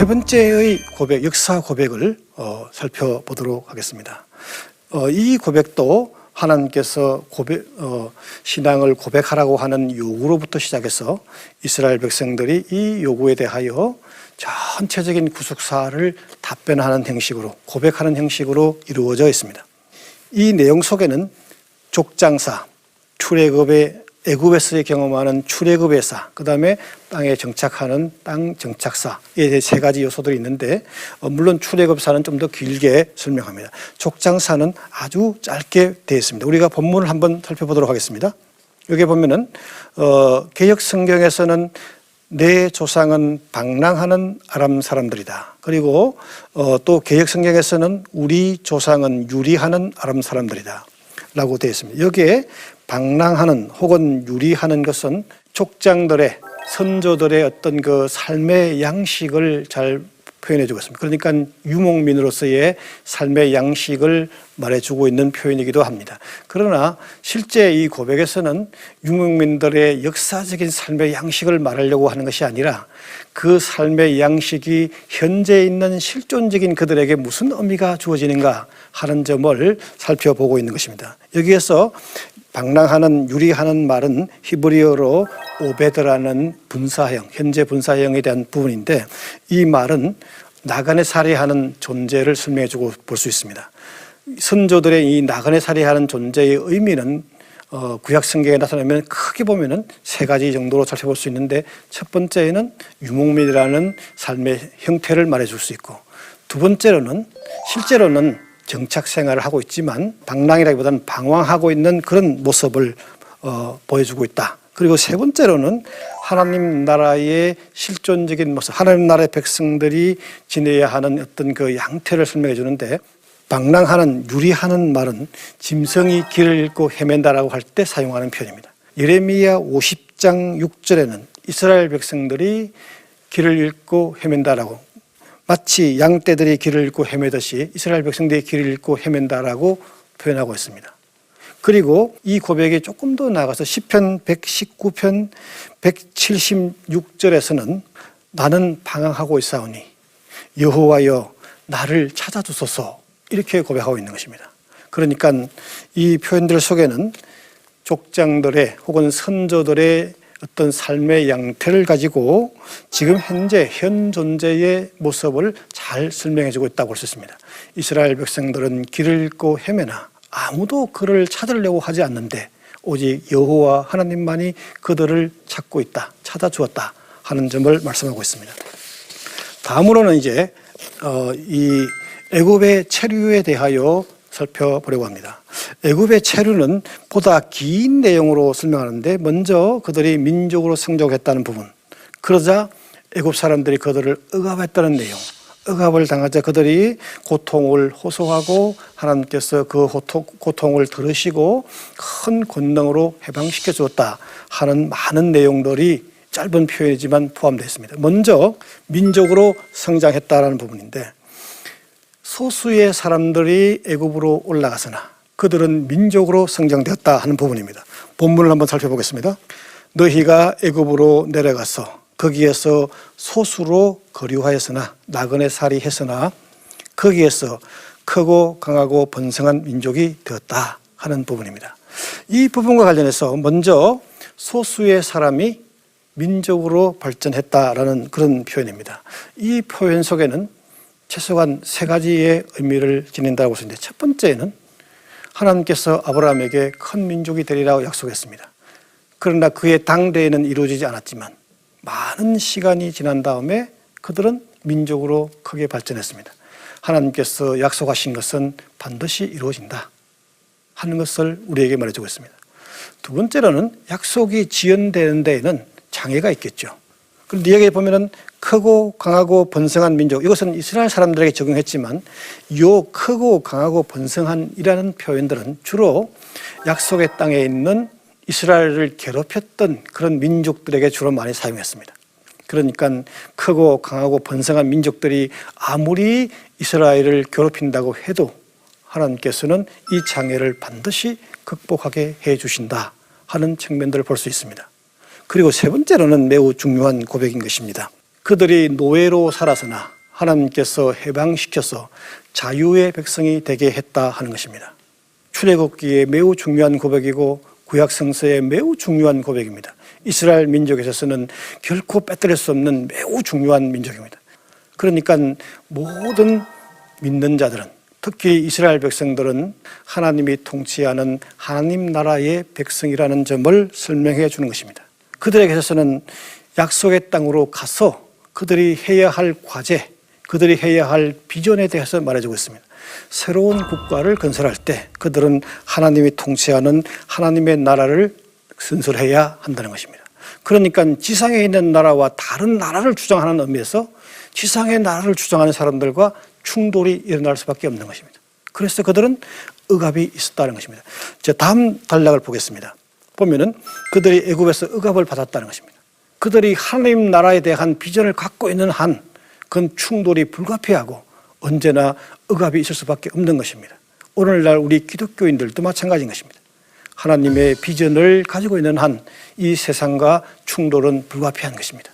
세 번째의 고백, 역사 고백을 어, 살펴보도록 하겠습니다. 어, 이 고백도 하나님께서 고백, 어, 신앙을 고백하라고 하는 요구로부터 시작해서 이스라엘 백성들이 이 요구에 대하여 전체적인 구속사를 답변하는 형식으로 고백하는 형식으로 이루어져 있습니다. 이 내용 속에는 족장사, 출애굽의 애굽에서의 경험하는 출애굽의 사, 그 다음에 땅에 정착하는 땅 정착사에 세 가지 요소들이 있는데 어, 물론 출애굽사는 좀 더 길게 설명합니다. 족장사는 아주 짧게 되어 있습니다. 우리가 본문을 한번 살펴보도록 하겠습니다. 여기 보면은 어, 개혁 성경에서는 내 조상은 방랑하는 아람 사람들이다. 그리고 어, 또 개혁 성경에서는 우리 조상은 유리하는 아람 사람들이다. 라고 되어 있습니다. 여기에 방랑하는 혹은 유리하는 것은 족장들의 선조들의 어떤 그 삶의 양식을 잘 표현해 주고 있습니다. 그러니까 유목민으로서의 삶의 양식을 말해 주고 있는 표현이기도 합니다. 그러나 실제 이 고백에서는 유목민들의 역사적인 삶의 양식을 말하려고 하는 것이 아니라 그 삶의 양식이 현재 있는 실존적인 그들에게 무슨 의미가 주어지는가 하는 점을 살펴보고 있는 것입니다. 여기에서 방랑하는 유리하는 말은 히브리어로 오베드라는 분사형, 현재 분사형에 대한 부분인데 이 말은 나간에 살해하는 존재를 설명해 주고 볼 수 있습니다. 선조들의 이 나간에 살해하는 존재의 의미는 어, 구약 성경에 나타나면 크게 보면은 세 가지 정도로 살펴볼 수 있는데 첫 번째는 유목민이라는 삶의 형태를 말해 줄 수 있고 두 번째로는 실제로는 정착 생활을 하고 있지만 방랑이라기보다는 방황하고 있는 그런 모습을 어, 보여주고 있다. 그리고 세 번째로는 하나님 나라의 실존적인 모습, 하나님 나라의 백성들이 지내야 하는 어떤 그 양태를 설명해 주는데 방랑하는 유리하는 말은 짐승이 길을 잃고 헤맨다라고 할 때 사용하는 표현입니다. 예레미야 50장 6절에는 이스라엘 백성들이 길을 잃고 헤맨다라고 마치 양떼들이 길을 잃고 헤매듯이 이스라엘 백성들이 길을 잃고 헤맨다라고 표현하고 있습니다. 그리고 이 고백이 조금 더 나가서 시편 119편 176절에서는 나는 방황하고 있사오니 여호와여 나를 찾아주소서 이렇게 고백하고 있는 것입니다. 그러니까 이 표현들 속에는 족장들의 혹은 선조들의 어떤 삶의 양태를 가지고 지금 현재 현 존재의 모습을 잘 설명해 주고 있다고 할 수 있습니다. 이스라엘 백성들은 길을 잃고 헤매나 아무도 그를 찾으려고 하지 않는데 오직 여호와 하나님만이 그들을 찾고 있다, 찾아 주었다 하는 점을 말씀하고 있습니다. 다음으로는 이제 어, 이 애굽의 체류에 대하여 살펴보려고 합니다. 애굽의 체류는 보다 긴 내용으로 설명하는데 먼저 그들이 민족으로 성장했다는 부분, 그러자 애굽 사람들이 그들을 억압했다는 내용, 억압을 당하자 그들이 고통을 호소하고 하나님께서 그 고통, 을 들으시고 큰 권능으로 해방시켜 주었다 하는 많은 내용들이 짧은 표현이지만 포함되어 있습니다. 먼저 민족으로 성장했다라는 부분인데 소수의 사람들이 애굽으로 올라가서나 그들은 민족으로 성장되었다 하는 부분입니다. 본문을 한번 살펴보겠습니다. 너희가 애굽으로 내려가서 거기에서 소수로 거류하였으나 나그네 살이 했으나 거기에서 크고 강하고 번성한 민족이 되었다 하는 부분입니다. 이 부분과 관련해서 먼저 소수의 사람이 민족으로 발전했다라는 그런 표현입니다. 이 표현 속에는 최소한 세 가지의 의미를 지닌다고 있는데 첫 번째는 하나님께서 아브라함에게 큰 민족이 되리라고 약속했습니다. 그러나 그의 당대에는 이루어지지 않았지만 많은 시간이 지난 다음에 그들은 민족으로 크게 발전했습니다. 하나님께서 약속하신 것은 반드시 이루어진다 하는 것을 우리에게 말해주고 있습니다. 두 번째로는 약속이 지연되는 데에는 장애가 있겠죠. 그런데 여기에 보면은 크고 강하고 번성한 민족 이것은 이스라엘 사람들에게 적용했지만 요 크고 강하고 번성한이라는 표현들은 주로 약속의 땅에 있는 이스라엘을 괴롭혔던 그런 민족들에게 주로 많이 사용했습니다. 그러니까 크고 강하고 번성한 민족들이 아무리 이스라엘을 괴롭힌다고 해도 하나님께서는 이 장애를 반드시 극복하게 해 주신다 하는 측면들을 볼 수 있습니다. 그리고 세 번째로는 매우 중요한 고백인 것입니다. 그들이 노예로 살아서나 하나님께서 해방시켜서 자유의 백성이 되게 했다 하는 것입니다. 출애굽기에 매우 중요한 고백이고 구약 성서에 매우 중요한 고백입니다. 이스라엘 민족에서는 결코 빼뜨릴 수 없는 매우 중요한 민족입니다. 그러니까 모든 믿는 자들은 특히 이스라엘 백성들은 하나님이 통치하는 하나님 나라의 백성이라는 점을 설명해 주는 것입니다. 그들에게서는 약속의 땅으로 가서 그들이 해야 할 과제, 그들이 해야 할 비전에 대해서 말해주고 있습니다. 새로운 국가를 건설할 때 그들은 하나님이 통치하는 하나님의 나라를 건설해야 한다는 것입니다. 그러니까 지상에 있는 나라와 다른 나라를 주장하는 의미에서 지상의 나라를 주장하는 사람들과 충돌이 일어날 수밖에 없는 것입니다. 그래서 그들은 억압이 있었다는 것입니다. 자, 다음 단락을 보겠습니다. 보면은 그들이 애굽에서 억압을 받았다는 것입니다. 그들이 하나님 나라에 대한 비전을 갖고 있는 한 그건 충돌이 불가피하고 언제나 억압이 있을 수밖에 없는 것입니다. 오늘날 우리 기독교인들도 마찬가지인 것입니다. 하나님의 비전을 가지고 있는 한 이 세상과 충돌은 불가피한 것입니다.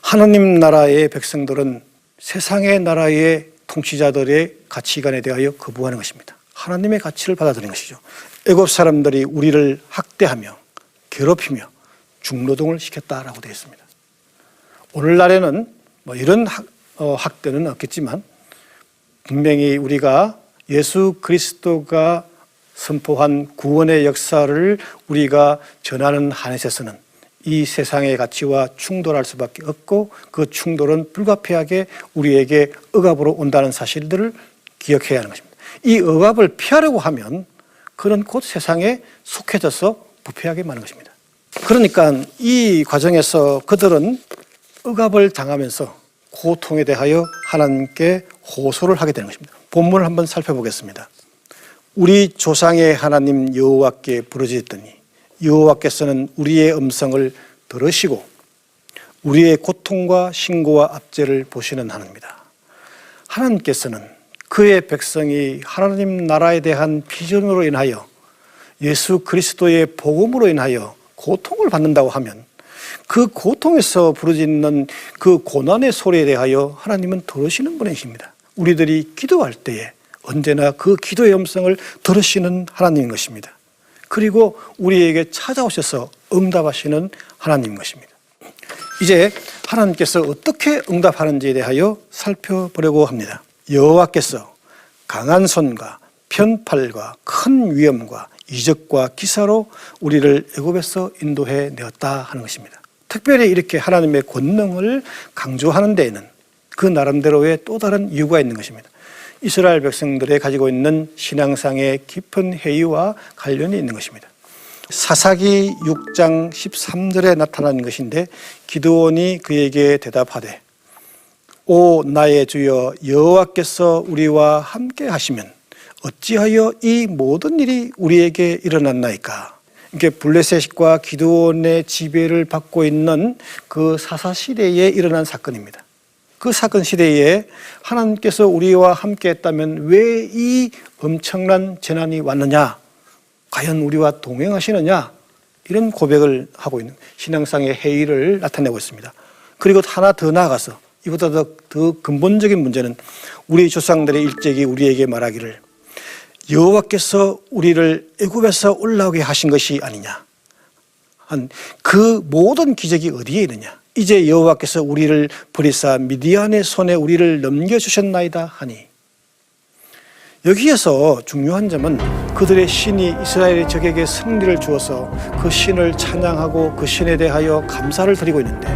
하나님 나라의 백성들은 세상의 나라의 통치자들의 가치관에 대하여 거부하는 것입니다. 하나님의 가치를 받아들이는 것이죠. 애굽 사람들이 우리를 학대하며 괴롭히며 중노동을 시켰다라고 되어 있습니다. 오늘날에는 뭐 이런 학, 어, 학대는 없겠지만 분명히 우리가 예수 그리스도가 선포한 구원의 역사를 우리가 전하는 한에서는 이 세상의 가치와 충돌할 수밖에 없고 그 충돌은 불가피하게 우리에게 억압으로 온다는 사실들을 기억해야 하는 것입니다. 이 억압을 피하려고 하면 그는 곧 세상에 속해져서 부패하게 마는 것입니다. 그러니까 이 과정에서 그들은 억압을 당하면서 고통에 대하여 하나님께 호소를 하게 되는 것입니다. 본문을 한번 살펴보겠습니다. 우리 조상의 하나님 여호와께 부르짖더니 여호와께서는 우리의 음성을 들으시고 우리의 고통과 신고와 압제를 보시는 하나님이다. 하나님께서는 그의 백성이 하나님 나라에 대한 비전으로 인하여 예수 그리스도의 복음으로 인하여 고통을 받는다고 하면 그 고통에서 부르짖는 그 고난의 소리에 대하여 하나님은 들으시는 분이십니다. 우리들이 기도할 때에 언제나 그 기도의 음성을 들으시는 하나님인 것입니다. 그리고 우리에게 찾아오셔서 응답하시는 하나님인 것입니다. 이제 하나님께서 어떻게 응답하는지에 대하여 살펴보려고 합니다. 여호와께서 강한 손과 편팔과 큰 위엄과 이적과 기사로 우리를 애굽에서 인도해 내었다 하는 것입니다. 특별히 이렇게 하나님의 권능을 강조하는 데에는 그 나름대로의 또 다른 이유가 있는 것입니다. 이스라엘 백성들이 가지고 있는 신앙상의 깊은 회의와 관련이 있는 것입니다. 사사기 6장 13절에 나타나는 것인데 기드온이 그에게 대답하되 오 나의 주여 여호와께서 우리와 함께 하시면 어찌하여 이 모든 일이 우리에게 일어났나이까 이게 블레셋과 기드온의 지배를 받고 있는 그 사사 시대에 일어난 사건입니다. 그 사건 시대에 하나님께서 우리와 함께 했다면 왜 이 엄청난 재난이 왔느냐? 과연 우리와 동행하시느냐? 이런 고백을 하고 있는 신앙상의 회의를 나타내고 있습니다. 그리고 하나 더 나아가서 이보다 더, 더 근본적인 문제는 우리 조상들의 일찍이 우리에게 말하기를 여호와께서 우리를 애굽에서 올라오게 하신 것이 아니냐. 한 그 모든 기적이 어디에 있느냐. 이제 여호와께서 우리를 버리사 미디안의 손에 우리를 넘겨 주셨나이다 하니 여기에서 중요한 점은 그들의 신이 이스라엘의 적에게 승리를 주어서 그 신을 찬양하고 그 신에 대하여 감사를 드리고 있는데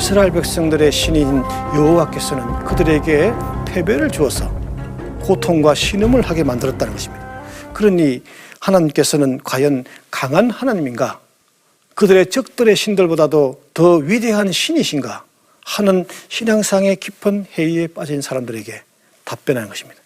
이스라엘 백성들의 신인 여호와께서는 그들에게 패배를 주어서 고통과 신음을 하게 만들었다는 것입니다. 그러니 하나님께서는 과연 강한 하나님인가? 그들의 적들의 신들보다도 더 위대한 신이신가 하는 신앙상의 깊은 회의에 빠진 사람들에게 답변하는 것입니다.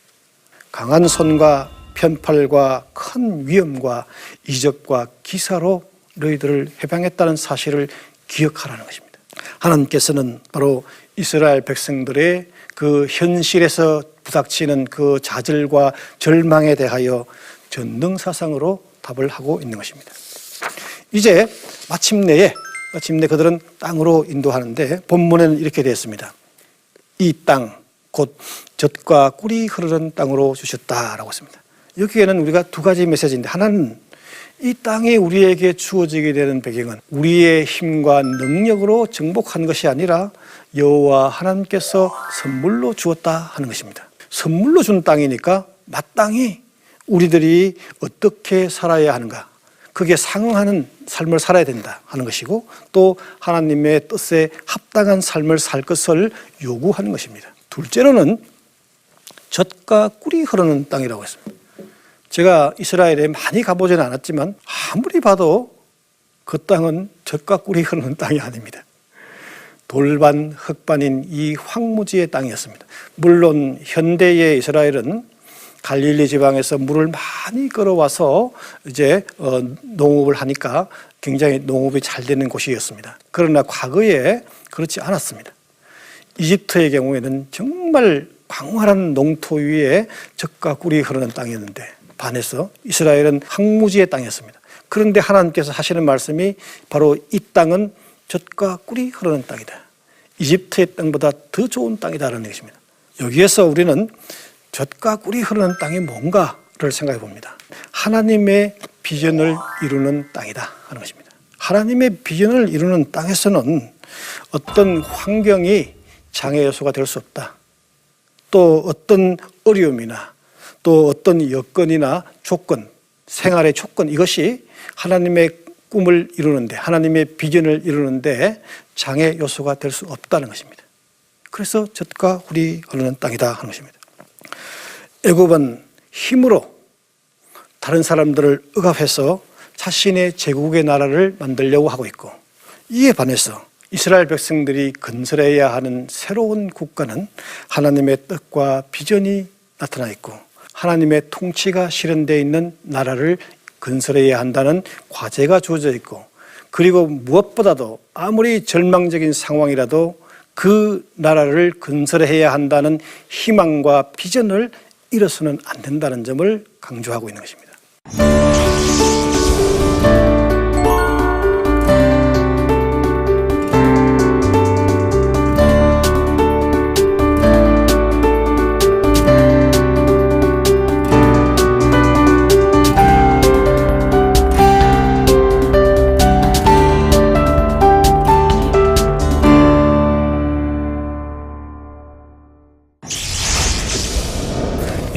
강한 손과 편팔과 큰 위엄과 이적과 기사로 너희들을 해방했다는 사실을 기억하라는 것입니다. 하나님께서는 바로 이스라엘 백성들의 그 현실에서 부닥치는 그 좌절과 절망에 대하여 전능사상으로 답을 하고 있는 것입니다. 이제 마침내에 마침내 그들은 땅으로 인도하는데 본문에는 이렇게 되어 있습니다. 이 땅, 곧 젖과 꿀이 흐르는 땅으로 주셨다라고 했습니다. 여기에는 우리가 두 가지 메시지인데 하나는 이 땅이 우리에게 주어지게 되는 배경은 우리의 힘과 능력으로 정복한 것이 아니라 여호와 하나님께서 선물로 주었다 하는 것입니다. 선물로 준 땅이니까 마땅히 우리들이 어떻게 살아야 하는가 그게 상응하는 삶을 살아야 된다 하는 것이고 또 하나님의 뜻에 합당한 삶을 살 것을 요구하는 것입니다. 둘째로는 젖과 꿀이 흐르는 땅이라고 했습니다. 제가 이스라엘에 많이 가보지는 않았지만 아무리 봐도 그 땅은 젖과 꿀이 흐르는 땅이 아닙니다. 돌반 흙반인 이 황무지의 땅이었습니다. 물론 현대의 이스라엘은 갈릴리 지방에서 물을 많이 끌어와서 이제 어, 농업을 하니까 굉장히 농업이 잘 되는 곳이었습니다. 그러나 과거에 그렇지 않았습니다. 이집트의 경우에는 정말 광활한 농토 위에 젖과 꿀이 흐르는 땅이었는데 반해서 이스라엘은 황무지의 땅이었습니다. 그런데 하나님께서 하시는 말씀이 바로 이 땅은 젖과 꿀이 흐르는 땅이다. 이집트의 땅보다 더 좋은 땅이다라는 것입니다. 여기에서 우리는 젖과 꿀이 흐르는 땅이 뭔가를 생각해 봅니다. 하나님의 비전을 이루는 땅이다 하는 것입니다. 하나님의 비전을 이루는 땅에서는 어떤 환경이 장애 요소가 될 수 없다. 또 어떤 어려움이나 또 어떤 여건이나 조건, 생활의 조건 이것이 하나님의 꿈을 이루는데 하나님의 비전을 이루는데 장애 요소가 될 수 없다는 것입니다. 그래서 젖과 꿀이 흐르는 땅이다 하는 것입니다. 애굽은 힘으로 다른 사람들을 억압해서 자신의 제국의 나라를 만들려고 하고 있고 이에 반해서 이스라엘 백성들이 건설해야 하는 새로운 국가는 하나님의 뜻과 비전이 나타나 있고 하나님의 통치가 실현되어 있는 나라를 건설해야 한다는 과제가 주어져 있고 그리고 무엇보다도 아무리 절망적인 상황이라도 그 나라를 건설해야 한다는 희망과 비전을 잃어서는 안 된다는 점을 강조하고 있는 것입니다.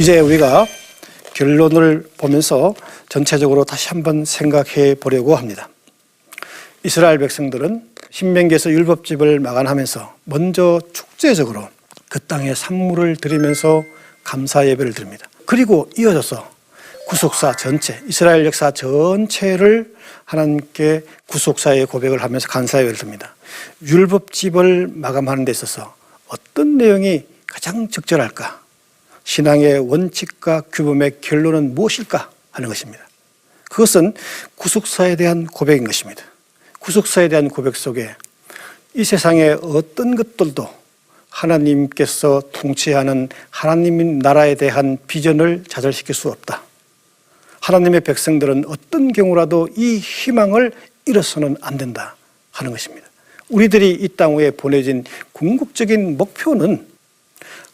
이제 우리가 결론을 보면서 전체적으로 다시 한번 생각해 보려고 합니다. 이스라엘 백성들은 신명기에서 율법집을 마감하면서 먼저 축제적으로 그 땅에 산물을 드리면서 감사 예배를 드립니다. 그리고 이어져서 구속사 전체, 이스라엘 역사 전체를 하나님께 구속사의 고백을 하면서 감사 예배를 드립니다. 율법집을 마감하는 데 있어서 어떤 내용이 가장 적절할까? 신앙의 원칙과 규범의 결론은 무엇일까 하는 것입니다. 그것은 구속사에 대한 고백인 것입니다. 구속사에 대한 고백 속에 이 세상의 어떤 것들도 하나님께서 통치하는 하나님 나라에 대한 비전을 좌절시킬 수 없다. 하나님의 백성들은 어떤 경우라도 이 희망을 잃어서는 안 된다 하는 것입니다. 우리들이 이 땅 위에 보내진 궁극적인 목표는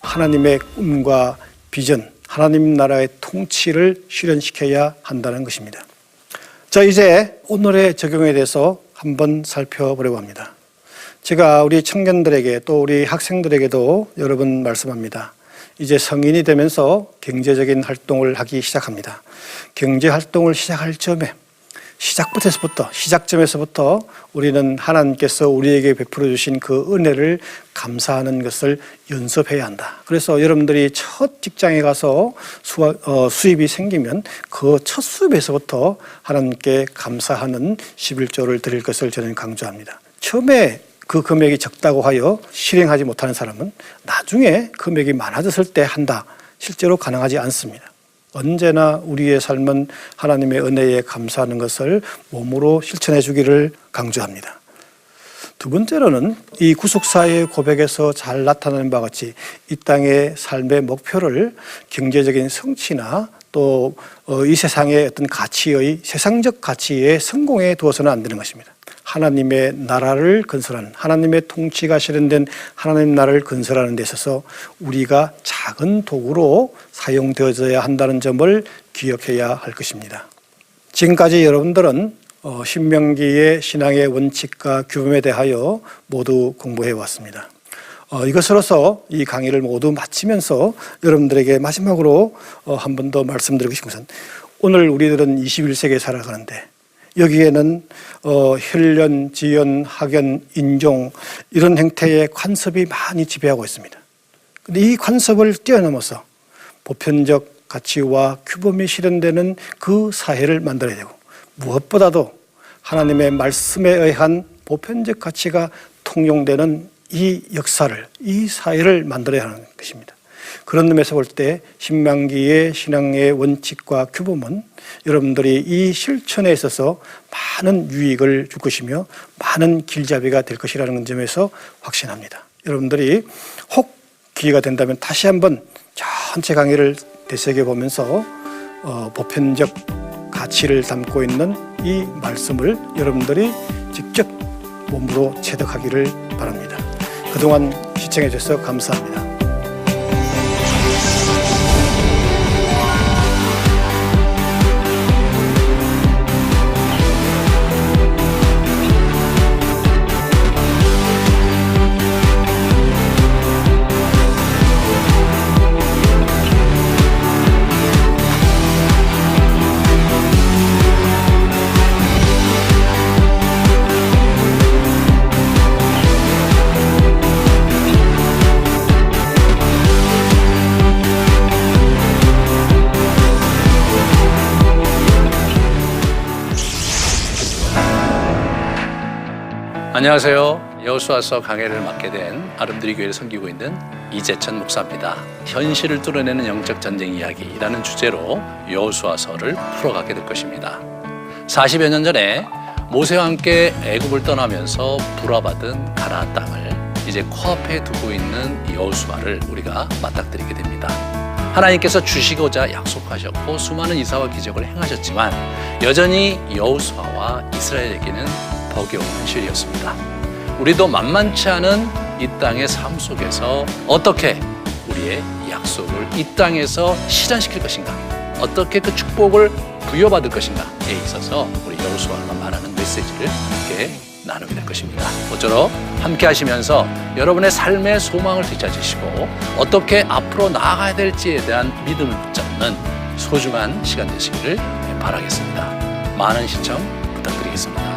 하나님의 꿈과 비전, 하나님 나라의 통치를 실현시켜야 한다는 것입니다. 자, 이제 오늘의 적용에 대해서 한번 살펴보려고 합니다. 제가 우리 청년들에게 또 우리 학생들에게도 여러 번 말씀합니다. 이제 성인이 되면서 경제적인 활동을 하기 시작합니다. 경제 활동을 시작할 점에 시작부터서부터 시작점에서부터 우리는 하나님께서 우리에게 베풀어 주신 그 은혜를 감사하는 것을 연습해야 한다. 그래서 여러분들이 첫 직장에 가서 수, 어, 수입이 생기면 그 첫 수입에서부터 하나님께 감사하는 11조를 드릴 것을 저는 강조합니다. 처음에 그 금액이 적다고 하여 실행하지 못하는 사람은 나중에 금액이 많아졌을 때 한다. 실제로 가능하지 않습니다. 언제나 우리의 삶은 하나님의 은혜에 감사하는 것을 몸으로 실천해 주기를 강조합니다. 두 번째로는 이 구속사의 고백에서 잘 나타나는 바와 같이 이 땅의 삶의 목표를 경제적인 성취나 또 이 세상의 어떤 가치의 세상적 가치의 성공에 두어서는 안 되는 것입니다. 하나님의 나라를 건설하는 하나님의 통치가 실현된 하나님 나라를 건설하는 데 있어서 우리가 작은 도구로 사용되어져야 한다는 점을 기억해야 할 것입니다. 지금까지 여러분들은 어, 신명기의 신앙의 원칙과 규범에 대하여 모두 공부해 왔습니다. 어, 이것으로서 이 강의를 모두 마치면서 여러분들에게 마지막으로 어, 한번 더 말씀드리고 싶은 것은 오늘 우리들은 21세기에 살아가는데 여기에는 어, 혈연, 지연, 학연, 인종 이런 형태의 관습이 많이 지배하고 있습니다. 근데 이 관습을 뛰어넘어서 보편적 가치와 규범이 실현되는 그 사회를 만들어야 되고 무엇보다도 하나님의 말씀에 의한 보편적 가치가 통용되는 이 역사를 이 사회를 만들어야 하는 것입니다. 그런 의미에서 볼 때 신명기의 신앙의 원칙과 규범은 여러분들이 이 실천에 있어서 많은 유익을 줄 것이며 많은 길잡이가 될 것이라는 점에서 확신합니다. 여러분들이 혹 기회가 된다면 다시 한번 전체 강의를 되새겨 보면서 어, 보편적 가치를 담고 있는 이 말씀을 여러분들이 직접 몸으로 체득하기를 바랍니다. 그동안 시청해 주셔서 감사합니다. 안녕하세요. 여호수아서 강해를 맡게 된 아름드리 교회를 섬기고 있는 이재천 목사입니다. 현실을 뚫어내는 영적 전쟁 이야기라는 주제로 여호수아서를 풀어가게 될 것입니다. 40여 년 전에 모세와 함께 애굽을 떠나면서 불화받은 가나안 땅을 이제 코앞에 두고 있는 여호수아를 우리가 맞닥뜨리게 됩니다. 하나님께서 주시고자 약속하셨고 수많은 이사와 기적을 행하셨지만 여전히 여호수아와 이스라엘에게는 버거운 현실이었습니다. 우리도 만만치 않은 이 땅의 삶 속에서 어떻게 우리의 약속을 이 땅에서 실현시킬 것인가, 어떻게 그 축복을 부여받을 것인가에 있어서 우리 여호수아가 말하는 메시지를 함께 나누게 될 것입니다. 모쪼록 함께 하시면서 여러분의 삶의 소망을 되찾으시고 어떻게 앞으로 나아가야 될지에 대한 믿음을 붙잡는 소중한 시간 되시기를 바라겠습니다. 많은 시청 부탁드리겠습니다.